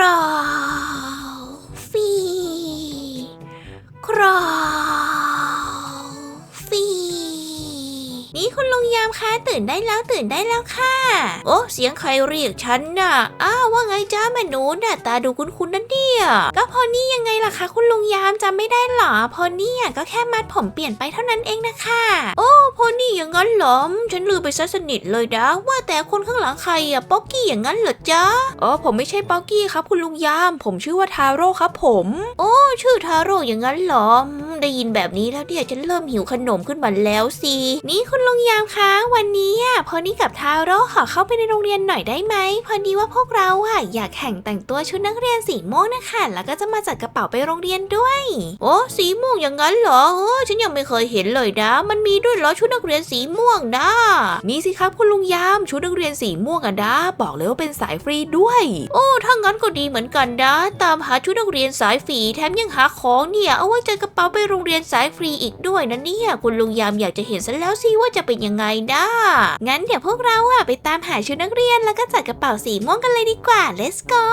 ร คุณลุงยามคะตื่นได้แล้วตื่นได้แล้วค่ะ โอ้เสียงใครเรียกฉันน่ะ อ้าวว่าไงจ้าแม่หนูน่ะตาดูคุ้นๆนั่นเนี่ยก็พอนี่ยังไงล่ะคะ คุณลุงยามจำไม่ได้หรอพอนี่ก็แค่มัดผมเปลี่ยนไปเท่านั้นเองนะคะ โอ้พอนี่อย่างนั้นหรอฉันลืมไปซะสนิทเลยนะว่าแต่คนข้างหลังใครอะป๊อกกี้อย่างนั้นเหรอจ๊ะอ๋อผมไม่ใช่ป๊อกกี้ครับ คุณลุงยาม ผมชื่อว่าทาโร่ครับ ผม โอ้ชื่อทาโร่อย่างนั้นเหรอได้ยินแบบนี้แล้วเนี่ยฉันเริ่มหิวขนมขึ้นมาแล้วสินี่คุณลุงยามคะวันนี้อะพอนี่กับทาโร่ขอเข้าไปในโรงเรียนหน่อยได้ไหมพอดีว่าพวกเราอะอยากแข่งแต่งตัวชุดนักเรียนสีม่วงนะคะแล้วก็จะมาจัดกระเป๋าไปโรงเรียนด้วย โอ้สีม่วงอย่างนั้นเหรอเออฉันยังไม่เคยเห็นเลยนะ มันมีด้วยเหรอชุดนักเรียนสีม่วงนะมีสิครับคุณลุงยามชุดนักเรียนสีม่วงอะดาบอกเลยว่าเป็นสายฟรีด้วย โอ้ถ้างั้นก็ดีเหมือนกันนะ ตามหาชุดนักเรียนสายฟรีแถมยังหาของเนี่ยเอาไว้จัดกระเป๋าไปโรงเรียนสายฟรีอีกด้วยนะเนี่ยคุณลุงยามอยากจะเห็นซะแล้วสิว่าจะเป็นยังไงนะงั้นเดี๋ยวพวกเราอะไปตามหาชุดนักเรียนแล้วก็จัดกระเป๋าสีม่วงกันเลยดีกว่า let's go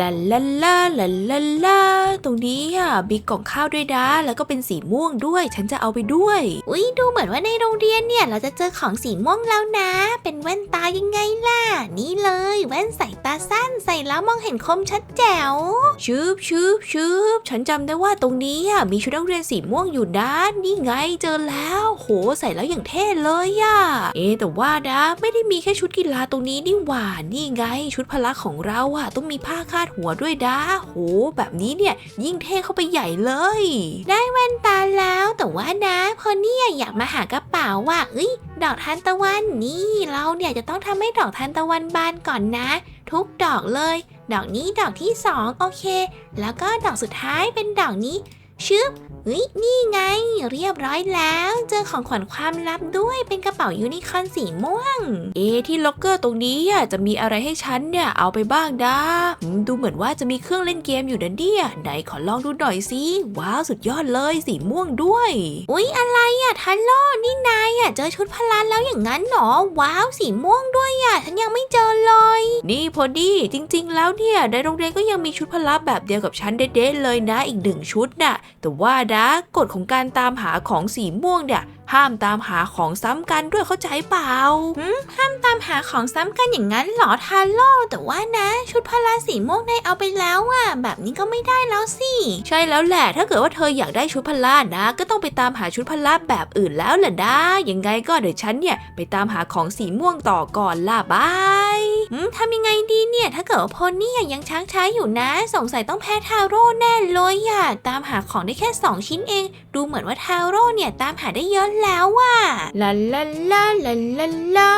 ลาลาลาลาลาลาตรงนี้อะมีกล่องข้าวด้วยนะแล้วก็เป็นสีม่วงด้วย ฉันจะเอาไปด้วย อุ้ยดูเหมือนว่าในโรงเรียนเนี่ย เราจะเจอของสีม่วงแล้วนะ เป็นแว่นตายังไงล่ะ นี่เลย แว่นสายตาสั้นใส่แล้วมองเห็นคมชัดแจ๋วชืบชืบชืบฉันจำได้ว่าตรงนี้อะมีชุดนักเรียนสีม่วงอยู่นะนี่ไงเจอแล้ว โหใส่แล้วอย่างเท่เลยอะเอ๊แต่ว่านะไม่ได้มีแค่ชุดกีฬาตรงนี้นี่หว่านี่ไงชุดพละของเราอะต้องมีผ้าคาดหัวด้วยนะโห แบบนี้เนี่ยยิ่งเท่เข้าไปใหญ่เลย ได้แว่นตาแล้วแต่ว่านะพอเนี่ยอยากมาหากระเป๋าว่ะเอ้ยดอกทานตะวันนี่เราเนี่ยจะต้องทำให้ดอกทานตะวันบานก่อนนะ ทุกดอกเลย ดอกนี้ดอกที่สองโอเค แล้วก็ดอกสุดท้ายเป็นดอกนี้ ชึบเฮ้ยนี่ไง เรียบร้อยแล้ว เจอของขวัญความลับด้วยเป็นกระเป๋ายูนิคอร์นสีม่วง เอที่ล็อกเกอร์ตรงนี้อะจะมีอะไรให้ฉันเนี่ยเอาไปบ้างนะอืมดูเหมือนว่าจะมีเครื่องเล่นเกมอยู่นะเนี่ยไหนขอลองดูหน่อยสิว้าวสุดยอดเลยสีม่วงด้วย อุ๊ยอะไรอะทันโลนี่นายอะเจอชุดพลานแล้วอย่างนั้นเหรอว้าวสีม่วงด้วยอะฉันยังไม่เจอเลย นี่พอดีจริง ๆ แล้วเนี่ยในโรงเรียนก็ยังมีชุดพละแบบเดียวกับฉันเด็ดๆเลยนะอีกหนึ่งชุดน่ะแต่ว่านะกฎของการตามหาของสีม่วงเนี่ยห้ามตามหาของซ้ำกันด้วยเข้าใจเปล่าตามหาของซ้ำกันอย่างนั้นเหรอทาโร่แต่ว่านะ ชุดพลาสีม่วงได้เอาไปแล้วอะแบบนี้ก็ไม่ได้แล้วสิ ใช่แล้วแหละ ถ้าเกิดว่าเธออยากได้ชุดพละนะ ก็ต้องไปตามหาชุดพละแบบอื่นแล้วแหละนะยังไงก็เดี๋ยวฉันเนี่ยไปตามหาของสีม่วงต่อก่อนล่ะบาย อืมทำยังไงดีเนี่ย ถ้าเกิดว่าพอนี่ยังช้างช้าอยู่นะ สงสัยต้องแพ้ทาโร่แน่เลยอะตามหาของได้แค่ 2 ชิ้นเอง ดูเหมือนว่าทาโร่เนี่ยตามหาได้เยอะแล้วอะลาลาลาลาลาลา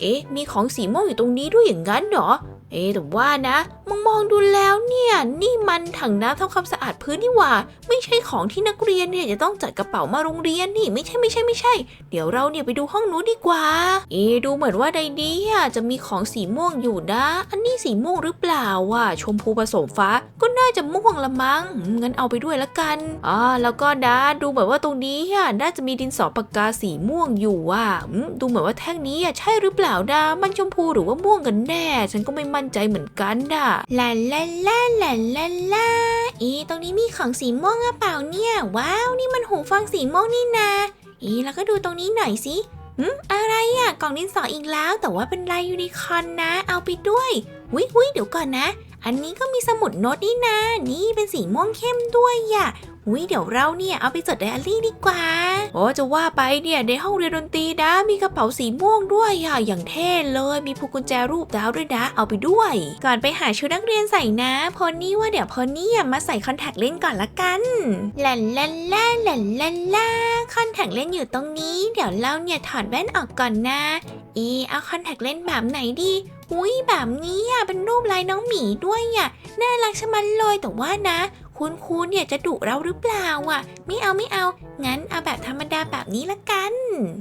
เอ๊ะ มีของสีม่วงอยู่ตรงนี้ด้วยอย่างนั้นเหรอเอ๊แต่ว่านะมองมองดูแล้วเนี่ย นี่มันถังน้ำทำความสะอาดพื้นนี่หว่า ไม่ใช่ของที่นักเรียนเนี่ยจะต้องจัดกระเป๋ามาโรงเรียนนี่ไม่ใช่ไม่ใช่ไม่ใช่ เดี๋ยวเราเนี่ยไปดูห้องนู้นดีกว่า เอ๊ดูเหมือนว่าในนี้จะมีของสีม่วงอยู่นะ อันนี้สีม่วงหรือเปล่าอะชมพูผสมฟ้าก็น่าจะม่วงละมั้งงั้นเอาไปด้วยละกันอ่าแล้วก็นะดูเหมือนว่าตรงนี้น่าจะมีดินสอปากกาสีม่วงอยู่อะดูเหมือนว่าแท่งนี้ใช่หรือเปล่านะมันชมพูหรือว่าม่วงกันแน่ ฉันก็ไม่มั่นใจเหมือนกันน่ะลาลาลาลาลาลาอีตรงนี้มีของสีม่วงหรือเปล่าเนี่ย ว้าวนี่มันหูฟังสีม่วงนี่นาอีแล้วก็ดูตรงนี้หน่อยสิหืมอะไรอะกล่องดินสออีกแล้ว แต่ว่าเป็นลายยูนิคอร์นนะ เอาไปด้วยวิวิเดี๋ยวก่อนนะ อันนี้ก็มีสมุดโน้ตนี่นะ นี่เป็นสีม่วงเข้มด้วยอะ วิเดี๋ยวเราเนี่ยเอาไปจดไดอารี่ดีกว่า โอ้จะว่าไปเนี่ยในห้องเรียนดนตรีนะมีกระเป๋าสีม่วงด้วยอะอย่างเท่เลยมีพวงกุญแจรูปดาวด้วยนะ เอาไปด้วย ก่อนไปหาชุดนักเรียนใส่นะ พอนี่ว่าเดี๋ยวพอนี่มาใส่คอนแทคเลนส์ก่อนละกันลาลาลาลาลาลาคอนแทคเลนส์อยู่ตรงนี้ เดี๋ยวเราเนี่ยถอดแว่นออกก่อนนะ อีเอาคอนแทคเลนส์แบบไหนดีอุ้ยแบบนี้อะเป็นรูปลายน้องหมีด้วยอะน่ารักชะมัดเลยแต่ว่านะ คุณครูเนี่ยจะดุเราหรือเปล่าอะ ไม่เอาไม่เอา งั้นเอาแบบธรรมดาแบบนี้ละกัน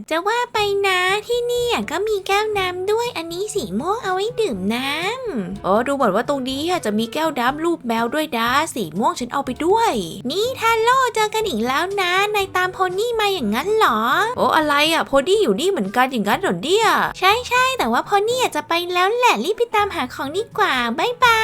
จะว่าไปนะที่นี่ก็มีแก้วน้ำด้วยอันนี้สีม่วงเอาไว้ดื่มน้ำโอ้ดูเหมือนว่าตรงนี้จะมีแก้วน้ำรูปแมวด้วยนะสีม่วงฉันเอาไปด้วย นี่ทาโร่เจอกันอีกแล้วนะนายตามโพนี่มาอย่างนั้นเหรอ โอ้อะไรอะโพดี้อยู่นี่เหมือนกันอย่างนั้นเหรอเนี่ยใช่ใช่แต่ว่าโพนี่อยากจะไปแล้วแหละรีบไปตามหาของดีกว่าบายบา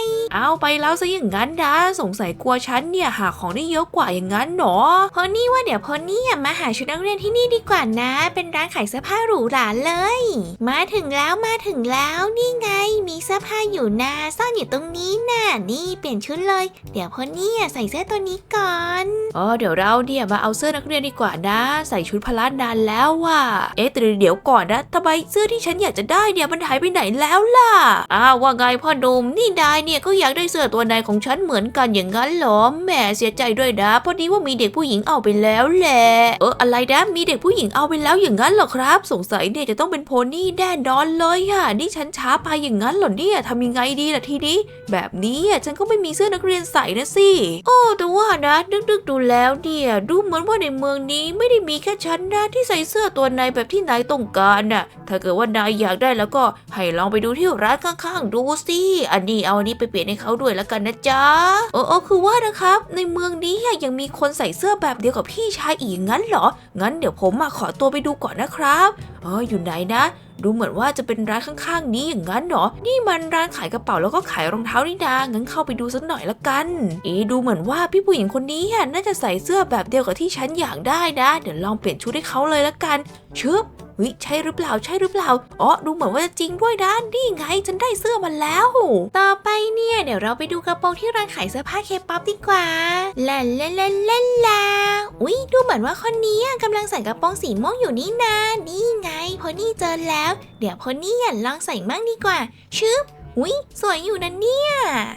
ย เอาไปแล้วซะอย่างนั้นนะสงสัยกลัวฉันเนี่ยหาของได้เยอะกว่าอย่างนั้นหนอโพนี่ว่าเดี๋ยวโพนี่มาหาชุดนักเรียนที่นี่ดีกว่านะ เป็นร้านขายเสื้อผ้าหรูหราเลย มาถึงแล้วมาถึงแล้วนี่ไง มีเสื้อผ้าอยู่นะซ่อนอยู่ตรงนี้น่ะนี่เปลี่ยนชุดเลย เดี๋ยวโพนี่ใส่เสื้อตัวนี้ก่อนอ๋อเดี๋ยวเราเนี่ยมาเอาเสื้อนักเรียนดีกว่านะ ใส่ชุดพละนานแล้วว่ะเอ๊ะแต่เดี๋ยวก่อนนะทำไมเสื้อที่ฉันอยากจะได้เนี่ยมันหายไปไหนแล้วล่ะอ้าวว่าไงพ่อหนุ่มนี่นายเนี่ยก็อยอยากได้เสื้อตัวในของฉันเหมือนกันอย่างนั้นหรอแหมเสียใจด้วยนะพอดีว่ามีเด็กผู้หญิงเอาไปแล้วแหละเอออะไรนะมีเด็กผู้หญิงเอาไปแล้วอย่างนั้นเหรอครับ สงสัยเนี่ยจะต้องเป็นโพนี่แน่นอนเลยค่ะนี่ฉันช้าไปอย่างนั้นหรอเนี่ยทำยังไงดีล่ะทีนี้ แบบนี้อะฉันก็ไม่มีเสื้อนักเรียนใส่นะสิโอ้แต่ว่านะนึกๆดูแล้วเนี่ยดูเหมือนว่าในเมืองนี้ไม่ได้มีแค่ฉันนะที่ใส่เสื้อตัวในแบบที่นายต้องการน่ะถ้าเกิดว่านายอยากได้แล้วก็ให้ลองไปดูที่ร้านข้างๆดูสิอันนี้เอาอันนี้ไปเปลี่ยนให้เขาด้วยแล้วกันนะจ๊ะเออเออคือว่านะครับ ในเมืองนี้ยังมีคนใส่เสื้อแบบเดียวกับพี่ชายอีกงั้นเหรอ งั้นเดี๋ยวผมมาขอตัวไปดูก่อนนะครับเอออยู่ไหนนะดูเหมือนว่าจะเป็นร้านข้างๆ นี้อย่างนั้นเหรอ นี่มันร้านขายกระเป๋าแล้วก็ขายรองเท้านี่นางั้นเข้าไปดูสักหน่อยละกัน เอ๊ดูเหมือนว่าพี่ผู้หญิงคนนี้น่าจะใส่เสื้อแบบเดียวกับที่ฉันอยากได้นะ เดี๋ยวลองเปลี่ยนชุดให้เขาเลยละกัน ชึบเฮ้ยใช่หรือเปล่าใช่หรือเปล่าอ๋อดูเหมือนว่าจะจริงด้วยนะนี่ไงฉันได้เสื้อมาแล้ว ต่อไปเนี่ย เดี๋ยวเราไปดูกระโปรงที่ร้านขายเสื้อผ้าเคป๊อปดีกว่าลาลาลาลาลาอุ๊ยดูเหมือนว่าคนนี้อะกำลังใส่กระโปรงสีม่วงอยู่นี่นานี่ไงพอนี่เจอแล้วเดี๋ยวพอนี่อ่นลองใส่มั่งดีกว่า ชึบ อุ๊ยสวยอยู่นะเนี่ย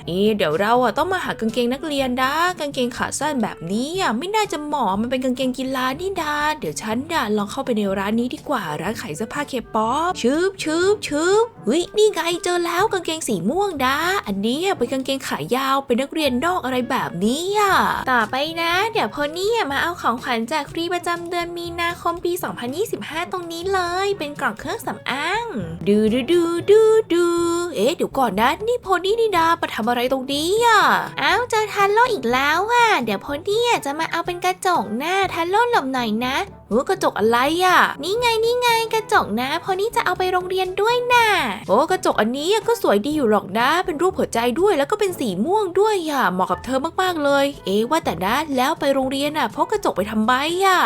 เอ๊ะเดี๋ยวเราอะต้องมาหากางเกงนักเรียนนะกางเกงขาสั้นแบบนี้อะไม่น่าจะเหมาะมันเป็นกางเกงกีฬานี่ดา เดี๋ยวฉันน่ะลองเข้าไปในร้านนี้ดีกว่าร้านขายเสื้อผ้าเคป๊อปชึบชึบชึบเฮ้ยนี่ไงเจอแล้วกางเกงสีม่วงดาอันนี้อะเป็นกางเกงขายาวเป็นนักเรียนนอกอะไรแบบนี้อะต่อไปนะ เดี๋ยวพอนี่อะมาเอาของขวัญจากฟรีประจำเดือนมีนาคมปี 2025 ตรงนี้เลย เป็นกล่องเครื่องสำอางดูดูดูดูดูเอ๊ะเดี๋ยวก่อนนะ นี่พอนี่นี่ดามาทำอะไรตรงนี้อะอ้าวเจอทันโลอีกแล้วอะ เดี๋ยวพอนี่จะมาเอาเป็นกระจกหน้าทันโลหลบหน่อยนะเออกระจกอะไรอะ นี่ไงนี่ไงกระจกนะพอนี่จะเอาไปโรงเรียนด้วยน่ะโอ้กระจกอันนี้ก็สวยดีอยู่หรอกนะ เป็นรูปหัวใจด้วยแล้วก็เป็นสีม่วงด้วยอะเหมาะกับเธอมากๆเลย เอ๊ะว่าแต่นะแล้วไปโรงเรียนอะพกกระจกไปทำไมอะ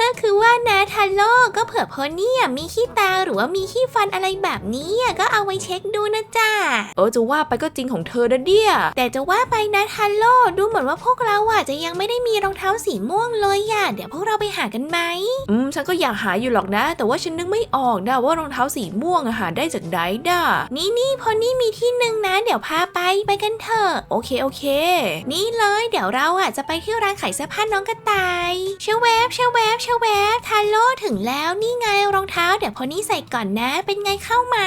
ก็คือว่านะทันโลก็เผื่อพอนี่อะมีขี้ตาหรือว่ามีขี้ฟันอะไรแบบนี้อะก็เอาไว้เช็คดูนะจ๊ะเออจะว่าไปก็จริงของเธอนะเนี่ยแต่จะว่าไปนะทันโลดูเหมือนว่าพวกเราอะจะยังไม่ได้มีรองเท้าสีม่วงเลยอะเดี๋ยวพวกเราไปหากันไหมอืมฉันก็อยากหาอยู่หรอกนะ แต่ว่าฉันนึกไม่ออกนะว่ารองเท้าสีม่วงอะหาได้จากไหนด่ะนี่นี่พอนี่มีที่หนึ่งนะ เดี๋ยวพาไปไปกันเถอะโอเคโอเค นี่เลยเดี๋ยวเราอะจะไปที่ร้านขายเสื้อผ้าน้องกระต่ายเชวแวบเชวแวบเชวแวบทาโร่ถึงแล้วนี่ไงรองเท้า เดี๋ยวพอนี่ใส่ก่อนนะ เป็นไงเข้าไหม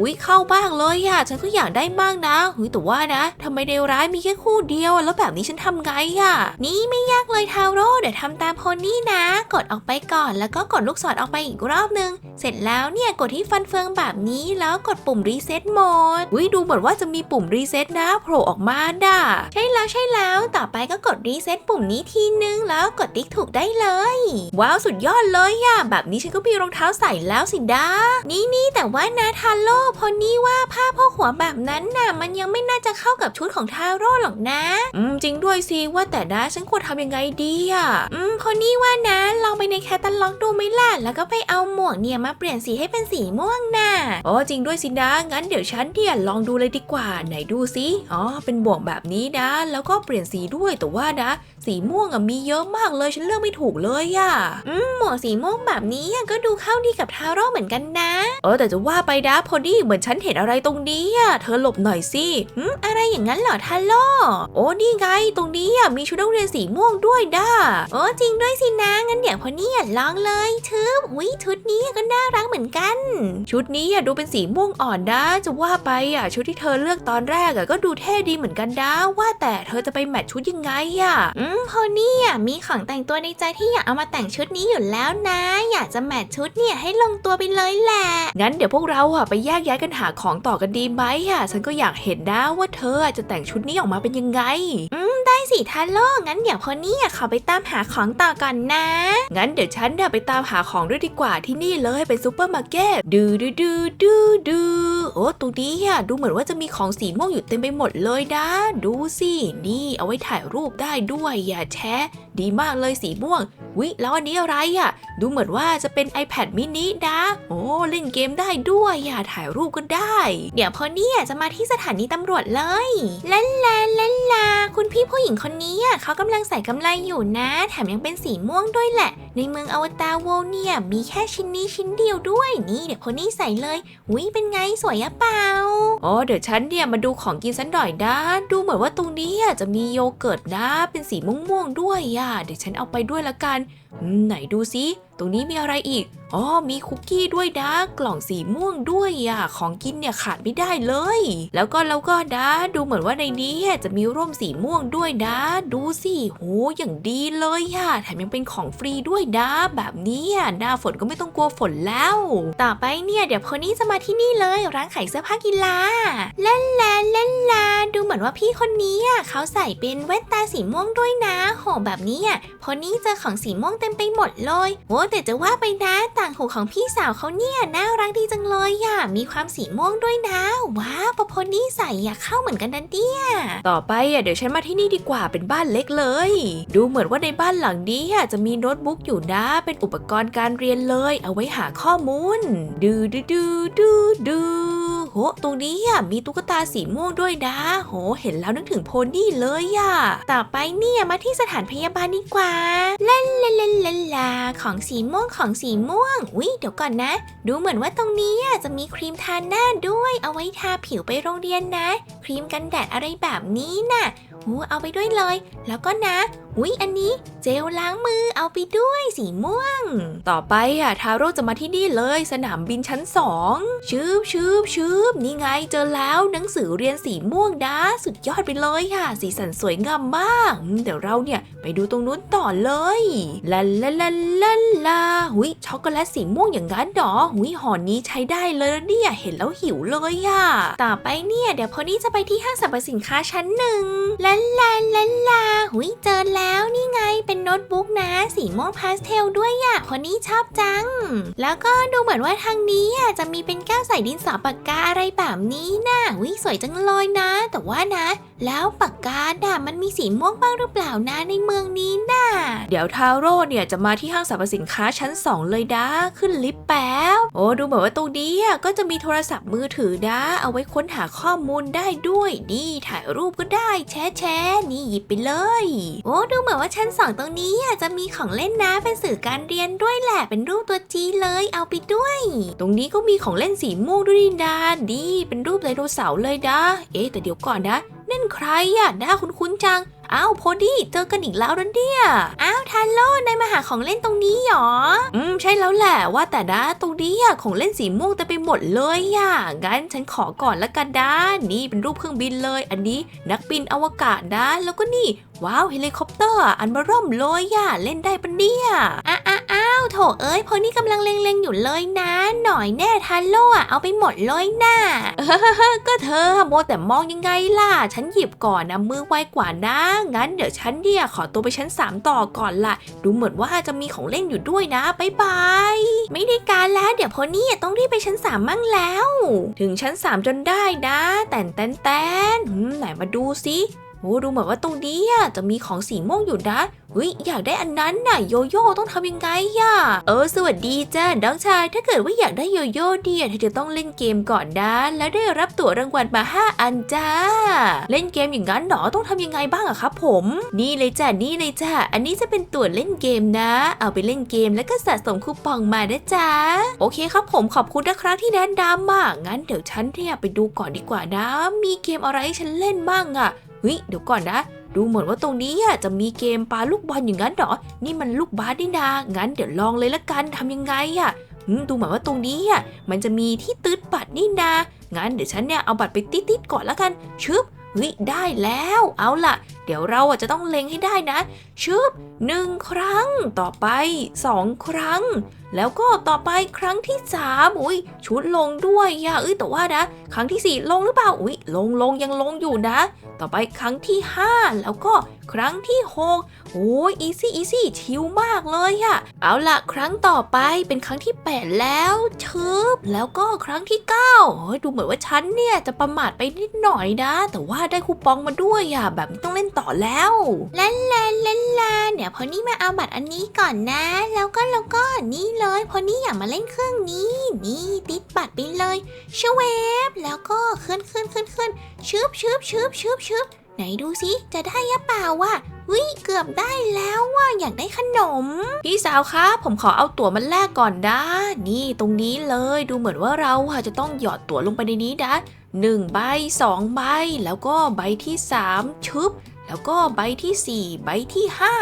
อุ๊ยเข้าบ้างเลยอะฉันก็อยากได้บ้างนะหุยแต่ว่านะทำไมในร้านมีแค่คู่เดียวแล้วแบบนี้ฉันทำไงอะนี่ไม่ยากเลยทาโร่เดี๋ยวทำตามโพนี่นะ กดออกไปก่อน แล้วก็กดลูกศรออกไปอีกรอบนึง เสร็จแล้วเนี่ยกดที่ฟันเฟืองแบบนี้แล้วกดปุ่มรีเซ็ตโหมดอุ๊ยดูเหมือนว่าจะมีปุ่มรีเซ็ตนะโผล่ออกมาด่ะใช่แล้วใช่แล้วต่อไปก็กดรีเซ็ตปุ่มนี้ทีนึงแล้วกดติ๊กถูกได้เลย ว้าวสุดยอดเลยอะแบบนี้ฉันก็มีรองเท้าใส่แล้วสิดานี่นี่แต่ว่านะทาโร่พอนี่ว่าผ้าโพกหัวแบบนั้นน่ะ มันยังไม่น่าจะเข้ากับชุดของทาโร่หรอกนะ อืมจริงด้วยสิว่าแต่นะฉันควรทำยังไงดีอะอืมพอนี่ว่านะลองไปในแคตตาล็อกดูไหมล่ะ แล้วก็ไปเอาหมวกเนี่ยมาเปลี่ยนสีให้เป็นสีม่วงน่ะอ๋อจริงด้วยสินะ งั้นเดี๋ยวฉันเนี่ยลองดูเลยดีกว่า ไหนดูสิอ๋อ เป็นบวกแบบนี้นะ แล้วก็เปลี่ยนสีด้วย แต่ว่านะ สีม่วงอะมีเยอะมากเลย ฉันเลือกไม่ถูกเลยอะอืมหมวกสีม่วงแบบนี้ก็ดูเข้าดีกับทาโร่เหมือนกันนะ เออแต่จะว่าไปนะพอดีเหมือนฉันเห็นอะไรตรงนี้อะเธอหลบหน่อยสิอืมอะไรอย่างนั้นเหรอทาโร่โอ้นี่ไง ตรงนี้อะมีชุดนักเรียนสีม่วงด้วยด้าโอ้จริงด้วยสินะงั้นเดี๋ยวพอนี่อะลองเลยทึบอุ้ยชุดนี้ก็น่ารักเหมือนกัน ชุดนี้อะดูเป็นสีม่วงอ่อนนะ จะว่าไปอะชุดที่เธอเลือกตอนแรกอะก็ดูเท่ดีเหมือนกันนะว่าแต่เธอจะไปแมทชุดยังไงอะอืมพอนี่อะมีของแต่งตัวในใจที่อยากเอามาแต่งชุดนี้อยู่แล้วนะ อยากจะแมทชุดเนี่ยให้ลงตัวไปเลยแหละงั้นเดี๋ยวพวกเราอะไปแยกย้ายกันหาของต่อกันดีไหมอะฉันก็อยากเห็นนะว่าเธอจะแต่งชุดนี้ออกมาเป็นยังไง อืมได้สิทาโร่งั้นเดี๋ยวพอนี่อะขอไปตามหาของต่อก่อนนะ งั้นเดี๋ยวดี๋ยวฉันเนี่ยไปตามหาของด้วยดีกว่าที่นี่เลยเป็นซูเปอร์มาร์เก็ตดูดูดูดูดูโอ้ตรงนี้อะดูเหมือนว่าจะมีของสีม่วงอยู่เต็มไปหมดเลยนะ ดูสิ นี่เอาไว้ถ่ายรูปได้ด้วยอย่าแชะดีมากเลยสีม่วง วิแล้วอันนี้อะไรอะ ดูเหมือนว่าจะเป็น iPad mini นะ โอ้เล่นเกมได้ด้วยอย่าถ่ายรูปก็ได้ เดี๋ยวพอนี่จะมาที่สถานีตำรวจเลยลันลาลันลา คุณพี่ผู้หญิงคนนี้อะเขากำลังใส่กำไรอยู่นะ แถมยังเป็นสีม่วงด้วยแหละ ในเมืองอวตารโวเนี่ย มีแค่ชิ้นนี้ชิ้นเดียวด้วยนี่เดี๋ยวพอนี่ใส่เลยวิเป็นไงสวยอะเปล่าอ๋อเดี๋ยวฉันเนี่ยมาดูของกินสักหน่อยนะ ดูเหมือนว่าตรงนี้อะจะมีโยเกิร์ตนะ เป็นสีม่วงๆด้วยอะเดี๋ยวฉันเอาไปด้วยละกันไหนดูซิตรงนี้มีอะไรอีก อ๋อ มีคุกกี้ด้วยนะ กล่องสีม่วงด้วยอะ ของกินเนี่ยขาดไม่ได้เลย แล้วก็แล้วก็นะ ดูเหมือนว่าในนี้จะมีร่มสีม่วงด้วยนะ ดูสิโห อย่างดีเลยอะ แถมยังเป็นของฟรีด้วยนะ แบบนี้อะหน้าฝนก็ไม่ต้องกลัวฝนแล้ว ต่อไปเนี่ยเดี๋ยวพอนี่จะมาที่นี่เลย ร้านขายเสื้อผ้ากีฬาเล่นลาเล่นลาดูเหมือนว่าพี่คนนี้อะเขาใส่เป็นแว่นตาสีม่วงด้วยนะ โห แบบนี้อะพอนี่เจอของสีม่วงเต็มไปหมดเลยโอ้แต่จะว่าไปนะต่างหูของพี่สาวเขาเนี่ยน่ารักดีจังเลยอะมีความสีม่วงด้วยนะ ว้าวพอพอนี่ใส่อยากเข้าเหมือนกันนะเนี่ยต่อไปอะเดี๋ยวฉันมาที่นี่ดีกว่าเป็นบ้านเล็กเลย ดูเหมือนว่าในบ้านหลังนี้อะจะมีโน้ตบุ๊กอยู่นะ เป็นอุปกรณ์การเรียนเลย เอาไว้หาข้อมูล ดูดูดูดูดูโหตรงนี้อะมีตุ๊กตาสีม่วงด้วยนะ โห เห็นแล้วนึกถึงโพนี่เลยอะต่อไปเนี่ยมาที่สถานพยาบาลดีกว่าลาลาลาลาลาของสีีม่วงของสีม่วง อุ๊ย เดี๋ยวก่อนนะ ดูเหมือนว่าตรงนี้จะมีครีมทาหน้าด้วย เอาไว้ทาผิวไปโรงเรียนนะ ครีมกันแดดอะไรแบบนี้น่ะอู้เอาไปด้วยเลย แล้วก็นะ อุ๊ย อันนี้เจลล้างมือเอาไปด้วยสีม่วง ต่อไปอะทาโร่จะมาที่นี่เลยสนามบินชั้นสองชืบชืบชืบนี่ไงเจอแล้วหนังสือเรียนสีม่วงนะ สุดยอดไปเลยค่ะ สีสันสวยงามมาก เดี๋ยวเราเนี่ยไปดูตรงนู้นต่อเลยลาลาลาลาลาหุยช็อกโกแลตสีม่วงอย่างนั้นเหรอหุยห่อนี้ใช้ได้เลยเนี่ยเห็นแล้วหิวเลยอะต่อไปเนี่ยเดี๋ยวพอนี่จะไปที่ห้างสรรพสินค้าชั้นหนึ่งลาลาลาลาหุยเจอแล้วแล้วนี่ไงเป็นโน้ตบุ๊กนะ สีม่วงพาสเทลด้วยอะคนนี้ชอบจัง แล้วก็ดูเหมือนว่าทางนี้อะจะมีเป็นแก้วใส่ดินสอปากกาอะไรแบบนี้นะวิสวยจังเลยนะ แต่ว่านะแล้วปากกาด่ะมันมีสีม่วงบ้างหรือเปล่านะในเมืองนี้น่ะ เดี๋ยวทาโร่เนี่ยจะมาที่ห้างสรรพสินค้าชั้น 2 เลยนะขึ้นลิฟต์แป๊บโอ้ดูเหมือนว่าตรงนี้อะก็จะมีโทรศัพท์มือถือนะเอาไว้ค้นหาข้อมูลได้ด้วยนี่ถ่ายรูปก็ได้แชะแชะนี่หยิบไปเลย โอ้ดูเหมือนว่าชั้นสองตรงนี้อะจะมีของเล่นนะเป็นสื่อการเรียนด้วยแหละเป็นรูปตัวจีเลยเอาไปด้วย ตรงนี้ก็มีของเล่นสีม่วงด้วยนี่นาดีเป็นรูปไดโนเสาร์เลยนะเอ๊ะแต่เดี๋ยวก่อนนะ นั่นใครอะหน้าคุ้นๆจัง อ้าวโพดี้เจอกันอีกแล้วนะเนี่ย อ้าวทันโลนายมาหาของเล่นตรงนี้หรอ อืมใช่แล้วแหละว่าแต่นะตรงนี้อะของเล่นสีม่วงเต็มไปหมดเลยอะงั้นฉันขอก่อนละกันนะนี่เป็นรูปเครื่องบินเลย อันนี้นักบินอวกาศนะแล้วก็นี่ ว้าวเฮลิคอปเตอร์ อันมาร่มเลยอะเล่นได้ปะเนี่ยอ้า อ้าวโถเอ้ยพอนี่กำลังเล็งๆอยู่เลยนะ หน่อยแน่ทันโลอะเอาไปหมดเลยนะก็เธอโมแต่มองยังไงล่ะ ฉันหยิบก่อนนะมือไวกว่านะ งั้นเดี๋ยวฉันเนี่ยขอตัวไปชั้น3ต่อก่อนละดูเหมือนว่าจะมีของเล่นอยู่ด้วยนะบายบายไม่ได้การแล้วเดี๋ยวพอนี่ต้องรีบไปชั้นสามมั่งแล้ว ถึงชั้น3จนได้นะ แต่นแตนแตนไหนมาดูสิ โอ้ดูเหมือนว่าตรงนี้จะมีของสีม่วงอยู่นะเฮ้ยอยากได้อันนั้นน่ะโยโย่ต้องทำยังไงอะเออสวัสดีจ้าน้องชาย ถ้าเกิดว่าอยากได้โยโย่เนี่ยเธอจะต้องเล่นเกมก่อนนะแล้วได้รับตั๋วรางวัลมา 5 อันจ้า เล่นเกมอย่างนั้นเหรอต้องทำยังไงบ้างอะครับผม นี่เลยจ้านี่เลยจ้าอันนี้จะเป็นตั๋วเล่นเกมนะ เอาไปเล่นเกมแล้วก็สะสมคูปองมานะจ๊ะโอเคครับผมขอบคุณนะครับที่แนะนำอะงั้นเดี๋ยวฉันเนี่ยไปดูก่อนดีกว่านะ มีเกมอะไรให้ฉันเล่นบ้างอะ เฮ้ยเดี๋ยวก่อนนะ ดูเหมือนว่าตรงนี้จะมีเกมปาลูกบอลอย่างนั้นเหรอ นี่มันลูกบาสนี่นางั้นเดี๋ยวลองเลยละกันทำยังไงอะดูเหมือนว่าตรงนี้อะมันจะมีที่ตืดบัตรนี่นางั้นเดี๋ยวฉันเนี่ยเอาบัตรไปติดๆก่อนละกันชึบเฮ้ยได้แล้ว เอาล่ะเดี๋ยวเราอะจะต้องเล็งให้ได้นะชึบหนึ่งครั้ง ต่อไปสองครั้ง แล้วก็ต่อไปครั้งที่สามอุ้ยชุดลงด้วยอย่าเอ้ยแต่ว่านะ ครั้งที่สี่ลงหรือเปล่าอุ้ยลงลงยังลงอยู่นะ ต่อไปครั้งที่ห้าแล้วก็ครั้งที่หกโอ้ยอีซี่อีซี่ชิลมากเลยอะเอาละครั้งต่อไปเป็นครั้งที่แปดแล้วชึบแล้วก็ครั้งที่เก้าโอ้ยดูเหมือนว่าฉันเนี่ยจะประมาทไปนิดหน่อยนะ แต่ว่าได้คูปองมาด้วยอะแบบต้องเล่นต่อแล้วลาลาลาลาเดี๋ยวพอนี่มาเอาบัตรอันนี้ก่อนนะ แล้วก็แล้วก็นี่เลยพอนี่อยากมาเล่นเครื่องนี้ นี่ติดบัตรไปเลยชเวฟแล้วก็เคลื่อนเคลื่อนเคลื่อนเคลื่อนชึบชึบชึบชึบชึบไหนดูสิจะได้ยะเปล่าวะวิเกือบได้แล้วว่าอยากได้ขนม พี่สาวคะผมขอเอาตั๋วมันแรกก่อนนะนี่ตรงนี้เลยดูเหมือนว่าเราอะจะต้องหยอดตั๋วลงไปในนี้นะหนึ่งใบสองใบแล้วก็ใบที่สามชึบ แล้วก็ใบที่สี่ใบที่ห้า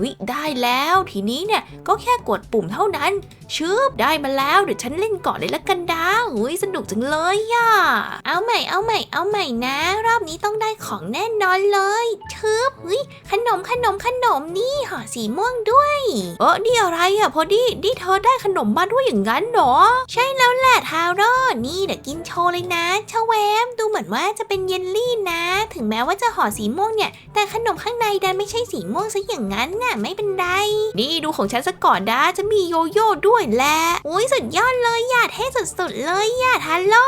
วิได้แล้ว ทีนี้เนี่ยก็แค่กดปุ่มเท่านั้นชึบได้มาแล้วเดี๋ยวฉันเล่นก่อนเลยละกันดาอุ้ยสนุกจังเลยย่ะเอาใหม่เอาใหม่เอาใหม่นะ รอบนี้ต้องได้ของแน่นอนเลยชึบเฮ้ยขนมขนมขนมนี่ห่อสีม่วงด้วย เออนี่อะไรอะพอดีนี่เธอได้ขนมมาด้วยอย่างนั้นเหรอ ใช่แล้วแหละทา นี่เดี๋ยวกินโชว์เลยนะชาแวมดูเหมือนว่าจะเป็นเยลลี่นะ ถึงแม้ว่าจะห่อสีม่วงเนี่ย แต่ขนมข้างในดันไม่ใช่สีม่วงซะอย่างนั้นน่ะไม่เป็นไร นี่ดูของฉันซะก่อนนะจะมีโยโย่ด้วยแหละอุ้ยสุดยอดเลยย่าเท่สุดๆเลยย่าทาโร่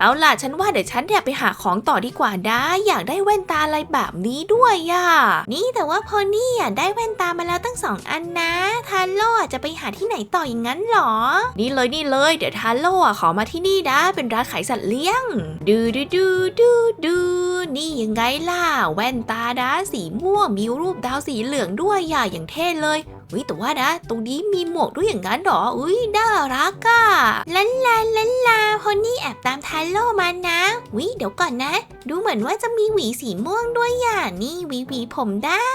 เอาล่ะฉันว่าเดี๋ยวฉันเนี่ยไปหาของต่อดีกว่านะอยากได้แว่นตาอะไรแบบนี้ด้วยย่ะนี่แต่ว่าพอนี่อะได้แว่นตามาแล้วตั้งสองอันนะทาโร่จะไปหาที่ไหนต่ออย่างนั้นหรอ นี่เลยนี่เลย เดี๋ยวทาโร่อะขอมาที่นี่นะ เป็นร้านขายสัตว์เลี้ยง ดูดูดูดูดูนี่ยังไงล่ะ แว่นตาดาสีม่วงมีรูปดาวสีเหลืองด้วยอย่าอย่างเท่เลย อุ้ยแต่ว่านะ ตรงนี้มีหมวกด้วยอย่างนั้นหรอ อุ้ยน่ารักอะลันลาลันลาพอนี่แอบตามทาโร่มานะวิเดี๋ยวก่อนนะ ดูเหมือนว่าจะมีหวีสีม่วงด้วยอย่านี่หวีหวีผมได้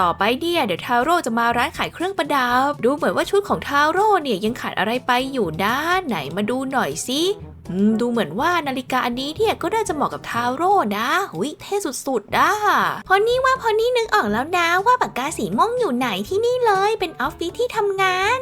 ต่อไปเนี่ยเดี๋ยวทาโร่จะมาร้านขายเครื่องประดับ ดูเหมือนว่าชุดของทาโร่เนี่ยยังขาดอะไรไปอยู่ด้านไหนมาดูหน่อยสิ ดูเหมือนว่านาฬิกาอันนี้เนี่ยก็น่าจะเหมาะกับทาโร่นะหุยเท่สุดๆด้าพอนี่ว่าพอนี่นึกออกแล้วนะว่าปากกาสีม่วงอยู่ไหนที่นี่เลยเป็นออฟฟิศที่ทำงาน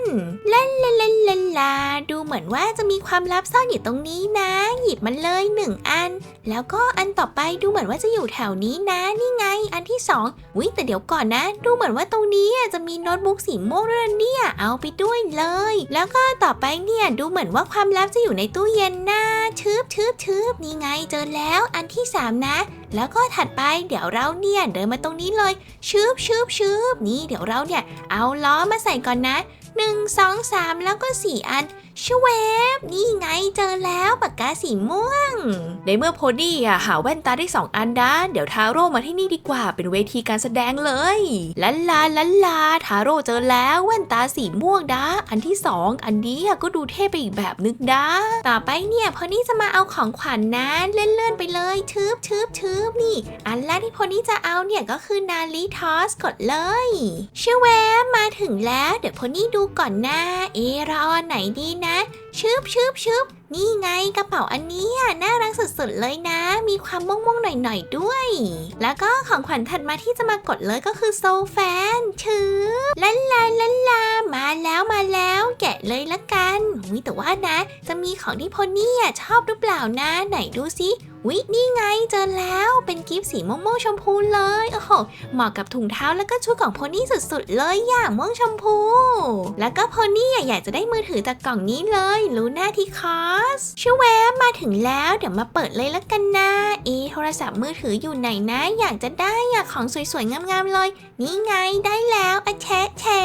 เล่นเล่นเล่นเล่นลาดูเหมือนว่าจะมีความลับซ่อนอยู่ตรงนี้นะ หยิบมันเลยหนึ่งอัน แล้วก็อันต่อไปดูเหมือนว่าจะอยู่แถวนี้นะ นี่ไงอันที่สองวิแต่เดี๋ยวก่อนนะ ดูเหมือนว่าตรงนี้อะจะมีโน้ตบุ๊กสีม่วงด้วยนะเนี่ยเอาไปด้วยเลย แล้วก็ต่อไปเนี่ยดูเหมือนว่าความลับจะอยู่ในตู้เย็นนะชืบชืบชืบนี่ไงเจอแล้วอันที่สามนะ แล้วก็ถัดไปเดี๋ยวเราเนี่ยเดินมาตรงนี้เลยชืบชืบชืบนี่เดี๋ยวเราเนี่ยเอาล้อมาใส่ก่อนนะหนึ่งสองสามแล้วก็สี่อัน ชเวฟนี่ไงเจอแล้วปากกาสีม่วง ในเมื่อโพนี่อะหาแว่นตาได้สองอันนะเดี๋ยวทาโร่มาที่นี่ดีกว่าเป็นเวทีการแสดงเลยลันลาลันลาทาโร่เจอแล้วแว่นตาสีม่วงนะอันที่สองอันนี้ก็ดูเท่ไปอีกแบบนึงนะต่อไปเนี่ยพอนี่จะมาเอาของขวัญนะเลื่อนๆไปเลยชืบชืบชืบนี่ อันแรกที่พอนี่จะเอาเนี่ยก็คือนาลีทอสกดเลยชื่อแวมมาถึงแล้ว เดี๋ยวพอนี่ดูก่อนนะเอราออนไหนดีนะชืบชืบชืบนี่ไงกระเป๋าอันนี้อะน่ารักสุดๆเลยนะ มีความม่วงๆหน่อยๆด้วย แล้วก็ของขวัญถัดมาที่จะมากดเลยก็คือโซแฟนชืบลันลาลันลามาแล้วมาแล้วแกะเลยละกันวิแต่ว่านะ จะมีของที่พอนี่ชอบหรือเปล่านะ ไหนดูซิ วินี่ไงเจอแล้วเป็นกิฟต์สีม่วงๆชมพูเลยโอ้โหเหมาะกับถุงเท้าแล้วก็ชุดของโพนี่สุดๆเลยอย่างม่วงชมพู แล้วก็โพนี่อยากจะได้มือถือจากกล่องนี้เลยลูน่าที่คอสชื่อแวบมาถึงแล้วเดี๋ยวมาเปิดเลยละกันนะเอโทรศัพท์มือถืออยู่ไหนนะ อยากจะได้อยากของสวยๆงามๆเลย นี่ไงได้แล้วอะแชะแชะ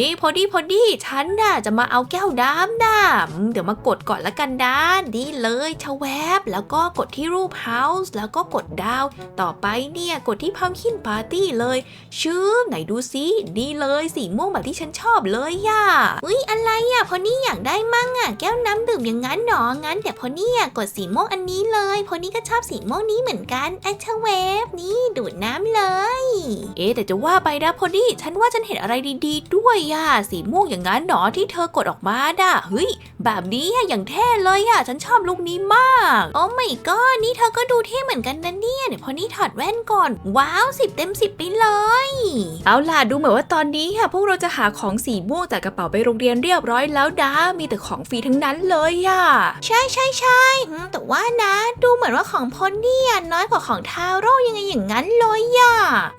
นี่พอดีพอดีฉันน่ะจะมาเอาแก้วดำนะอืมเดี๋ยวมากดก่อนละกันด้านดีเลยชะแวบแล้วก็กดที่รูป House แล้วก็กดดาว ต่อไปเนี่ยกดที่ Pumpkin Party เลยชื่อไหนดูซิดีเลยสีม่วงแบบที่ฉันชอบเลยย่าอุ้ยอะไรอะพอนี่อยากได้มั่งอะแก้วน้ำดื่มอย่างนั้นหนองั้นเดี๋ยวพอนี่อะกดสีม่วงอันนี้เลยพอนี่ก็ชอบสีม่วงนี้เหมือนกันอชเวฟนี่ดูดน้ำเลย เอ๊แต่จะว่าไปนะพอดีฉันว่าฉันเห็นอะไรดีๆ ด้วยย่าสีม่วงอย่างนั้นหนอที่เธอกดออกมาด่ะเฮ้ยแบบนี้อะอย่างเท่เลยอะฉันชอบลุคนี้มาก โอ้ไม่ก็นี่เธอก็ดูเท่เหมือนกันนะเนี่ยเดี๋ยวพอนี่ถอดแว่นก่อน ว้าวสิบเต็มสิบไปเลย เอาล่ะดูเหมือนว่าตอนนี้ค่ะพวกเราจะหาของสีม่วงจากกระเป๋าไปโรงเรียนเรียบร้อยแล้วดามีแต่ของฟรีทั้งนั้นเลยอะใช่ใช่ใช่อืมแต่ว่านะ ดูเหมือนว่าของพอนี่อะน้อยกว่าของทาโร่ยังไงอย่างนั้นเลยอะ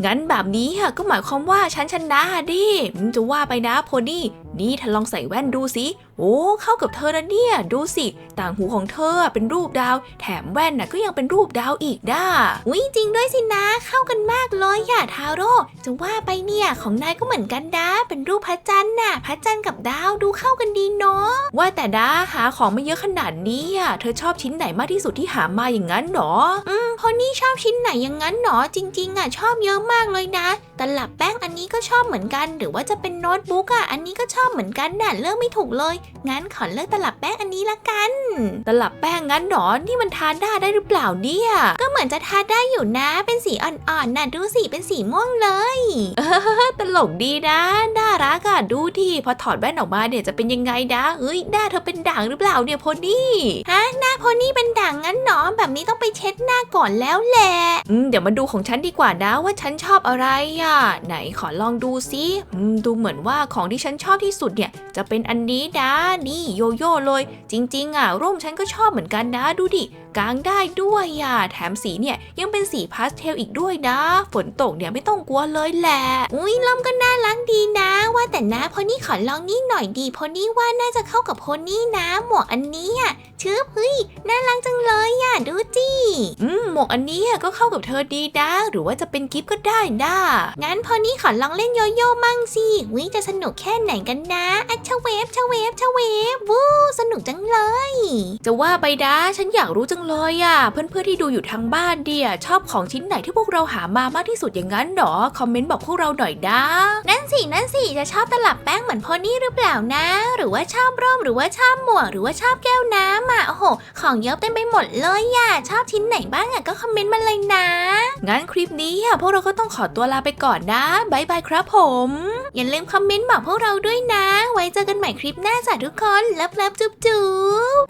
งั้นแบบนี้ค่ะก็หมายความว่าฉันชนะดิอืมจะว่าไปนะโพนี่ นี่เธอลองใส่แว่นดูสิ โอ้ เข้ากับเธอนะเนี่ย ดูสิ ต่างหูของเธอเป็นรูปดาว แถมแว่นน่ะก็ยังเป็นรูปดาวอีกด้าอุ้ยจริงด้วยสินะ เข้ากันมากเลยอะทาโร่ จะว่าไปเนี่ยของนายก็เหมือนกันนะเป็นรูปพระจันทร์น่ะ พระจันทร์กับดาวดูเข้ากันดีเนาะ ว่าแต่ด้าหาของมาเยอะขนาดนี้อะ เธอชอบชิ้นไหนมากที่สุดที่หามาอย่างนั้นหรอ อืมพอนี่ชอบชิ้นไหนอย่างนั้นหนอจริง ๆ อะ ชอบเยอะมากเลยนะ ตลับแป้งอันนี้ก็ชอบเหมือนกัน หรือว่าจะเป็นโน้ตบุ๊กอะ อันนี้ก็ชอบเหมือนกันน่ะเลือกไม่ถูกเลย งั้นขอเลือกตลับแป้งอันนี้ละกัน ตลับแป้งงั้นหรอนี่มันทานได้ได้หรือเปล่าเนี่ย ก็เหมือนจะทาได้อยู่นะ เป็นสีอ่อนๆน่ะดูสิเป็นสีม่วงเลยตลกดีนะน่ารักอะดูที่พอถอดแว่นออกมาเนี่ยจะเป็นยังไงนะเอ้ยหน้าเธอเป็นด่างหรือเปล่าเนี่ยโพนี่ฮะหน้าโพนี่เป็นด่างงั้นหนอแบบนี้ต้องไปเช็ดหน้าก่อนแล้วแหละอืมเดี๋ยวมาดูของฉันดีกว่านะว่าฉันชอบอะไรอะไหนขอลองดูซิอืมดูเหมือนว่าของที่ฉันชอบที่สุดเนี่ยจะเป็นอันนี้นะนี่โยโย่เลย จริง ๆ อะ ร่มฉันก็ชอบเหมือนกันนะดูดิกางได้ด้วยอะแถมสีเนี่ยยังเป็นสีพาสเทลอีกด้วยนะ ฝนตกเนี่ยไม่ต้องกลัวเลยแหละ อุ้ยลมก็น่ารักดีนะ ว่าแต่นะโพนี่ขอลองนี่หน่อยดีโพนี่ว่าน่าจะเข้ากับโพนี่นะ หมวกอันนี้อะชื่อเฮ้ยน่ารักจังเลยอะดูจิอืมหมวกอันนี้อะก็เข้ากับเธอดีนะ หรือว่าจะเป็นกิฟต์ก็ได้นะงั้นโพนี่ขอลองเล่นโยโย่มั่งสิวิจะสนุกแค่ไหนกันนะอัชเวฟชเวฟชเวฟวู้สนุกจังเลย จะว่าไปนะฉันอยากรู้จังเลยอะ เพื่อนๆที่ดูอยู่ทางบ้านเดียชอบของชิ้นไหนที่พวกเราหามามากที่สุดอย่างนั้นหรอ คอมเมนต์บอกพวกเราหน่อยนะ นั่นสิ นั่นสิ จะชอบตลับแป้งเหมือนโพนี่หรือเปล่านะ หรือว่าชอบร่มหรือว่าชอบหมวกหรือว่าชอบแก้วน้ำอะ โอ้โห ของเยอะเต็มไปหมดเลยอะ ชอบชิ้นไหนบ้างอะก็คอมเมนต์มาเลยนะ งั้นคลิปนี้อะพวกเราก็ต้องขอตัวลาไปก่อนนะบายบายครับผม อย่าลืมคอมเมนต์บอกพวกเราด้วยนะ ไว้เจอกันใหม่คลิปหน้าจ้ะทุกคนเลิฟเลิฟจุ๊บจุ๊บ